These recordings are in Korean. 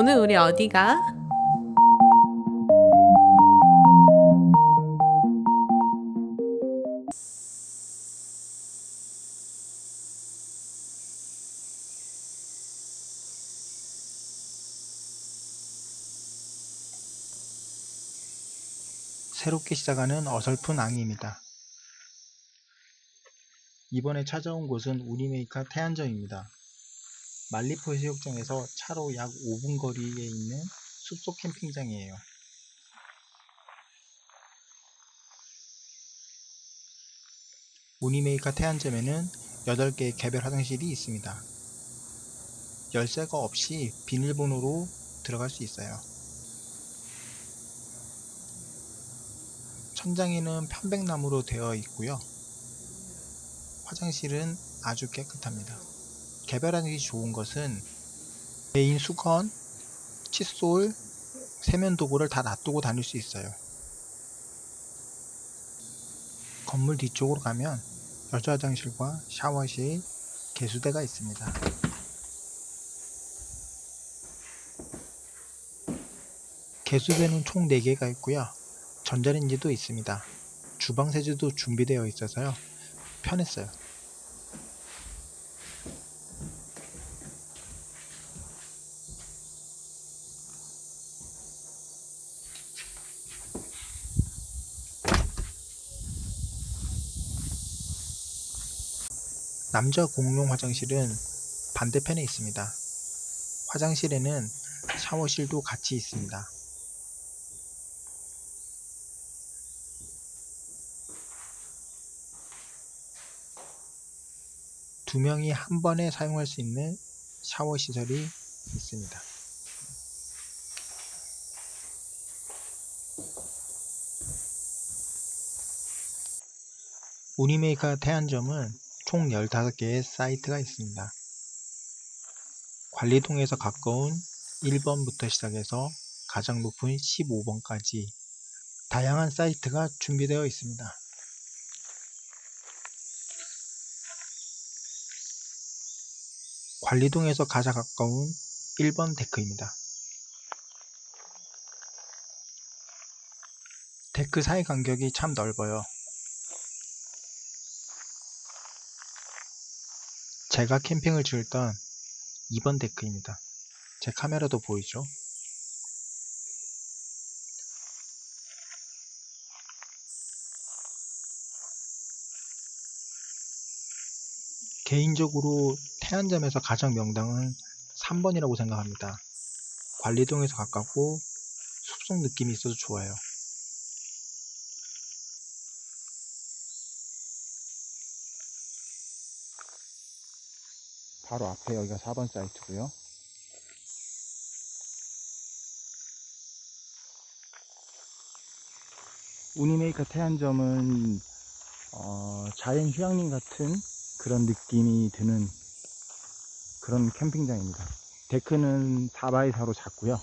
오늘 우리 어디가? 새롭게 시작하는 어설픈 앙입니다. 이번에 찾아온 곳은 우리메이카 태안점입니다. 말리포 해수욕장에서 차로 약 5분 거리에 있는 숲속 캠핑장이에요. 우니메이카 태안점에는 8개의 개별 화장실이 있습니다. 열쇠가 없이 비밀번호로 들어갈 수 있어요. 천장에는 편백나무로 되어 있고요. 화장실은 아주 깨끗합니다. 개별 화장실이 좋은 것은 개인 수건, 칫솔, 세면 도구를 다 놔두고 다닐 수 있어요. 건물 뒤쪽으로 가면 여자 화장실과 샤워실, 개수대가 있습니다. 개수대는 총 4개가 있고요. 전자레인지도 있습니다. 주방 세제도 준비되어 있어서요. 편했어요. 남자 공용 화장실은 반대편에 있습니다. 화장실에는 샤워실도 같이 있습니다. 두 명이 한 번에 사용할 수 있는 샤워 시설이 있습니다. 우니메이카 태안점은 총 15개의 사이트가 있습니다. 관리동에서 가까운 1번부터 시작해서 가장 높은 15번까지 다양한 사이트가 준비되어 있습니다. 관리동에서 가장 가까운 1번 데크입니다. 데크 사이 간격이 참 넓어요. 제가 캠핑을 즐던 2번 데크입니다. 제 카메라도 보이죠? 개인적으로 태안점에서 가장 명당은 3번이라고 생각합니다. 관리동에서 가깝고 숲속 느낌이 있어서 좋아요. 바로 앞에 여기가 4번 사이트고요. 우니메이커 태안점은 어, 자연 휴양림 같은 그런 느낌이 드는 그런 캠핑장입니다. 데크는 4x4로 작고요.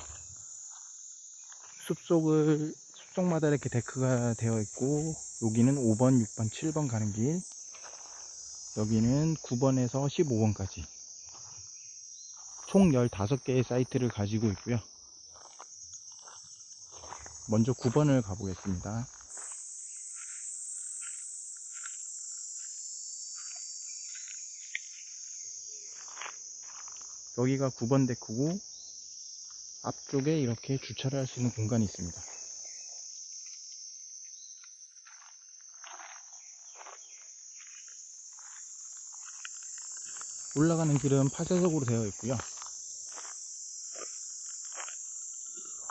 숲속을 숲속마다 이렇게 데크가 되어 있고 여기는 5번, 6번, 7번 가는 길 여기는 9번에서 15번까지 총 15개의 사이트를 가지고 있고요. 먼저 9번을 가보겠습니다. 여기가 9번 데크고 앞쪽에 이렇게 주차를 할 수 있는 공간이 있습니다. 올라가는 길은 파쇄석으로 되어 있고요.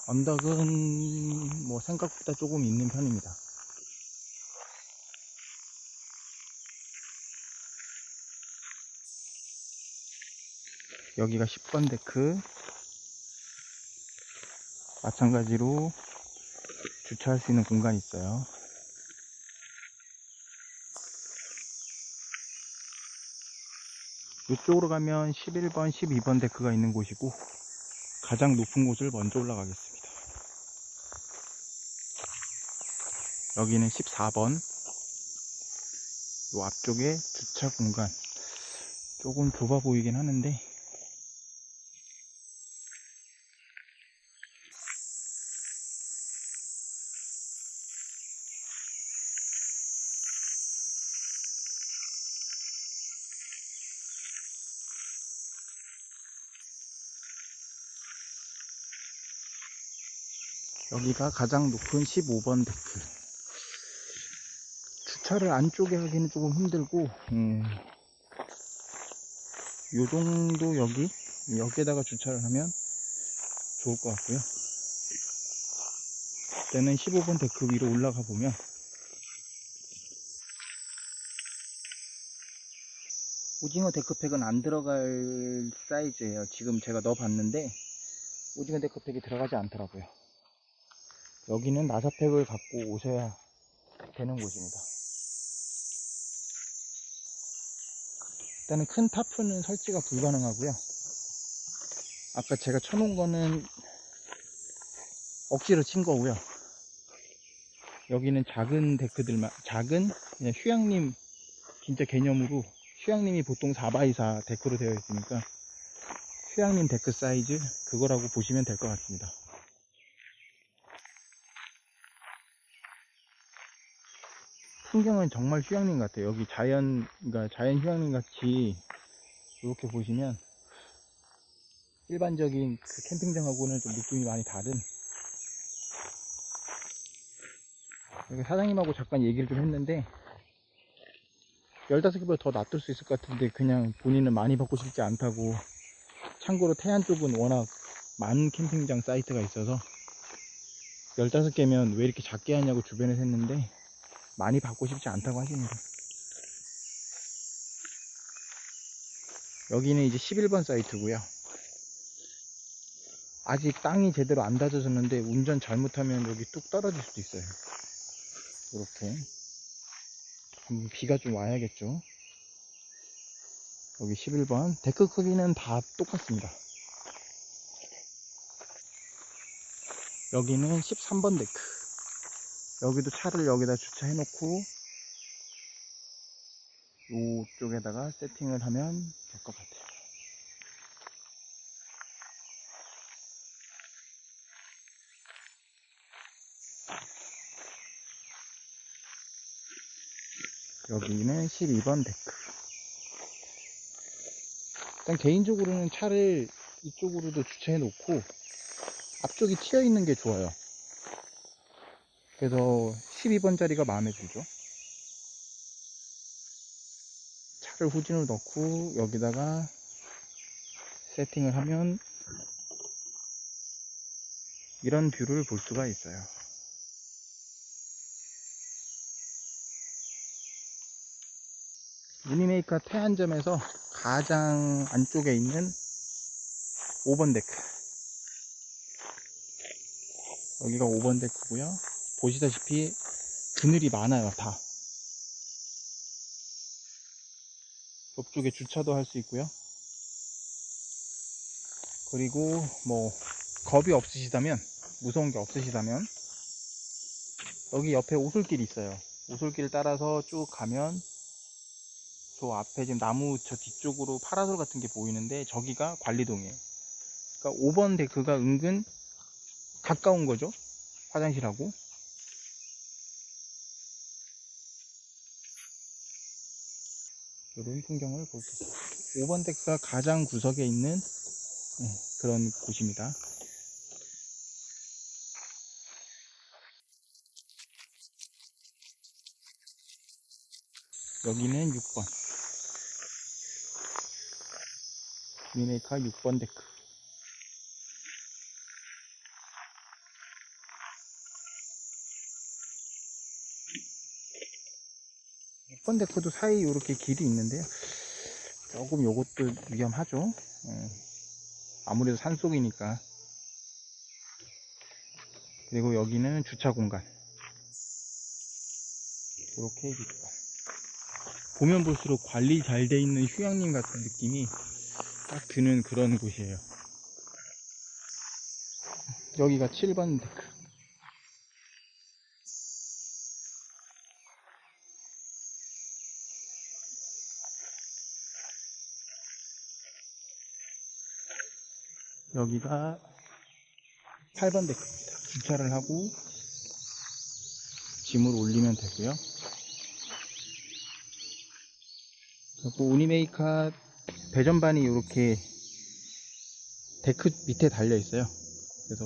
언덕은 뭐 생각보다 조금 있는 편입니다. 여기가 10번 데크 마찬가지로 주차할 수 있는 공간이 있어요. 이쪽으로 가면 11번, 12번 데크가 있는 곳이고 가장 높은 곳을 먼저 올라가겠습니다. 여기는 14번. 이 앞쪽에 주차 공간. 조금 좁아 보이긴 하는데. 여기가 가장 높은 15번 데크. 주차를 안쪽에 하기는 조금 힘들고, 음, 요 정도 여기, 여기에다가 주차를 하면 좋을 것 같고요. 때는 15번 데크 위로 올라가 보면 오징어 데크팩은 안 들어갈 사이즈예요. 지금 제가 넣어봤는데 오징어 데크팩이 들어가지 않더라고요. 여기는 나사팩을 갖고 오셔야 되는 곳입니다. 일단은 큰 타프는 설치가 불가능하고요. 아까 제가 쳐놓은 거는 억지로 친 거고요. 여기는 작은 데크들만, 작은 그냥 휴양림 진짜 개념으로 휴양림이 보통 4x4 데크로 되어 있으니까 휴양림 데크 사이즈 그거라고 보시면 될 것 같습니다. 풍경은 정말 휴양림 같아요. 여기 자연, 그러니까 자연 휴양림 같이 이렇게 보시면 일반적인 그 캠핑장하고는 좀 느낌이 많이 다른 여기 사장님하고 잠깐 얘기를 좀 했는데 15개보다 더 놔둘 수 있을 것 같은데 그냥 본인은 많이 받고 싶지 않다고 참고로 태안 쪽은 워낙 많은 캠핑장 사이트가 있어서 15개면 왜 이렇게 작게 하냐고 주변에서 했는데 많이 받고 싶지 않다고 하십니다 여기는 이제 11번 사이트고요 아직 땅이 제대로 안 다져졌는데 운전 잘못하면 여기 뚝 떨어질 수도 있어요 이렇게 음, 비가 좀 와야겠죠. 여기 11번. 데크 크기는 다 똑같습니다. 여기는 13번 데크. 여기도 차를 여기다 주차해 놓고 이쪽에다가 세팅을 하면 될 것 같아요. 여기는 12번 데크. 일단 개인적으로는 차를 이쪽으로도 주차해 놓고 앞쪽이 트여 있는 게 좋아요. 그래서 12번 자리가 마음에 들죠. 차를 후진으로 넣고 여기다가 세팅을 하면 이런 뷰를 볼 수가 있어요. 무늬메이커 태안점에서 가장 안쪽에 있는 5번 데크 여기가 5번 데크고요 보시다시피 그늘이 많아요 다 옆쪽에 주차도 할 수 있고요 그리고 뭐 겁이 없으시다면 무서운 게 없으시다면 여기 옆에 오솔길이 있어요 오솔길 따라서 쭉 가면 저 앞에 지금 나무 저 뒤쪽으로 파라솔 같은 게 보이는데 저기가 관리동이에요. 그러니까 5번 데크가 은근 가까운 거죠. 화장실하고. 이런 풍경을 볼수 있어요. 5번 데크가 가장 구석에 있는 네, 그런 곳입니다. 여기는 6번. 미네카 6번 데크. 6번 데크도 사이 이렇게 길이 있는데요. 조금 요것도 위험하죠. 예. 아무래도 산속이니까. 그리고 여기는 주차 공간. 이렇게 6번. 보면 볼수록 관리 잘 돼 있는 휴양림 같은 느낌이 딱 드는 그런 곳이에요. 여기가 7번 데크. 여기가 8번 데크입니다. 주차를 하고 짐을 올리면 되고요. 그리고 우니메이카 배전반이 이렇게 데크 밑에 달려 있어요. 그래서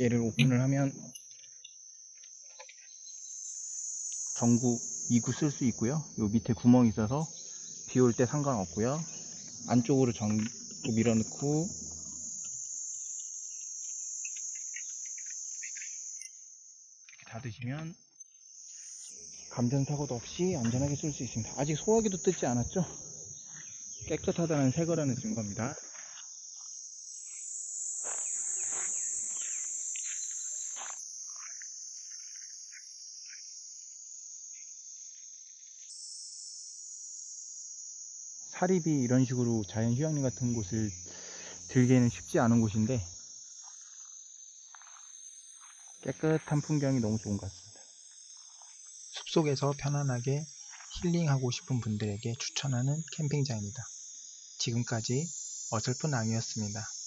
얘를 오픈을 하면 전구 2구 쓸 수 있고요. 요 밑에 구멍이 있어서 비 올 때 상관없고요. 안쪽으로 전구 밀어넣고 이렇게 닫으시면 감전 사고도 없이 안전하게 쓸 수 있습니다. 아직 소화기도 뜯지 않았죠? 깨끗하다는 새 거라는 증거입니다. 사립이 이런 식으로 자연 휴양림 같은 곳을 들기에는 쉽지 않은 곳인데 깨끗한 풍경이 너무 좋은 것 같습니다. 숲속에서 편안하게 힐링하고 싶은 분들에게 추천하는 캠핑장입니다. 지금까지 어설픈 앙이었습니다.